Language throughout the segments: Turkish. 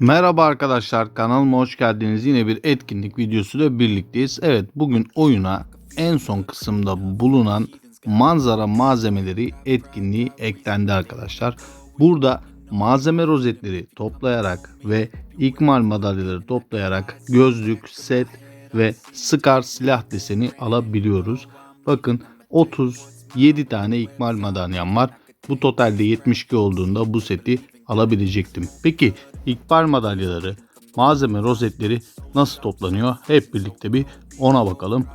Merhaba arkadaşlar kanalıma hoş geldiniz. Yine bir etkinlik videosuyla birlikteyiz. Evet bugün oyuna en son kısımda bulunan manzara malzemeleri etkinliği eklendi arkadaşlar. Burada malzeme rozetleri toplayarak ve ikmal madalyaları toplayarak gözlük, set ve sıkar silah deseni alabiliyoruz. Bakın 37 tane ikmal madalyam var. Bu totalde 72 olduğunda bu seti alabilecektim. Peki ikbal madalyaları, malzeme rozetleri nasıl toplanıyor? Hep birlikte bir ona bakalım.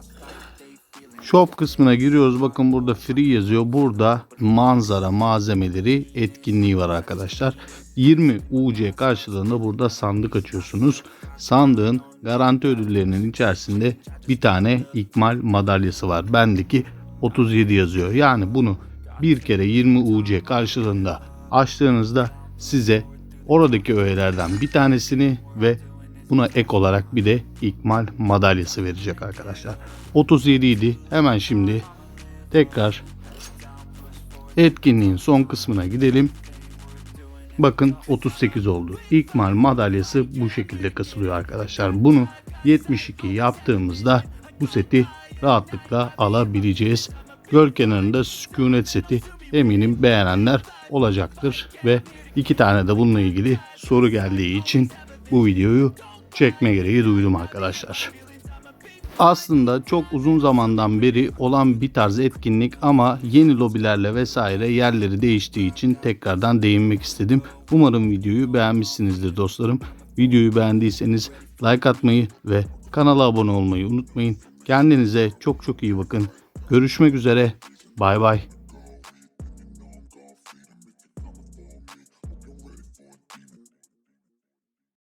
Shop kısmına giriyoruz. Bakın burada free yazıyor. Burada manzara malzemeleri etkinliği var arkadaşlar. 20 UC karşılığında burada sandık açıyorsunuz. Sandığın garanti ödüllerinin içerisinde bir tane ikmal madalyası var. Bendeki 37 yazıyor. Yani bunu bir kere 20 UC karşılığında açtığınızda size oradaki öğelerden bir tanesini ve buna ek olarak bir de ikmal madalyası verecek arkadaşlar. 37 idi. Hemen şimdi tekrar etkinliğin son kısmına gidelim. Bakın 38 oldu. İkmal madalyası bu şekilde kasılıyor arkadaşlar. Bunu 72 yaptığımızda bu seti rahatlıkla alabileceğiz. Göl kenarında sükunet seti eminim beğenenler olacaktır ve iki tane de bununla ilgili soru geldiği için bu videoyu çekme gereği duydum arkadaşlar. Aslında çok uzun zamandan beri olan bir tarz etkinlik ama yeni lobilerle vesaire yerleri değiştiği için tekrardan değinmek istedim. Umarım videoyu beğenmişsinizdir dostlarım. Videoyu beğendiyseniz like atmayı ve kanala abone olmayı unutmayın. Kendinize çok çok iyi bakın. Görüşmek üzere. Bay bay.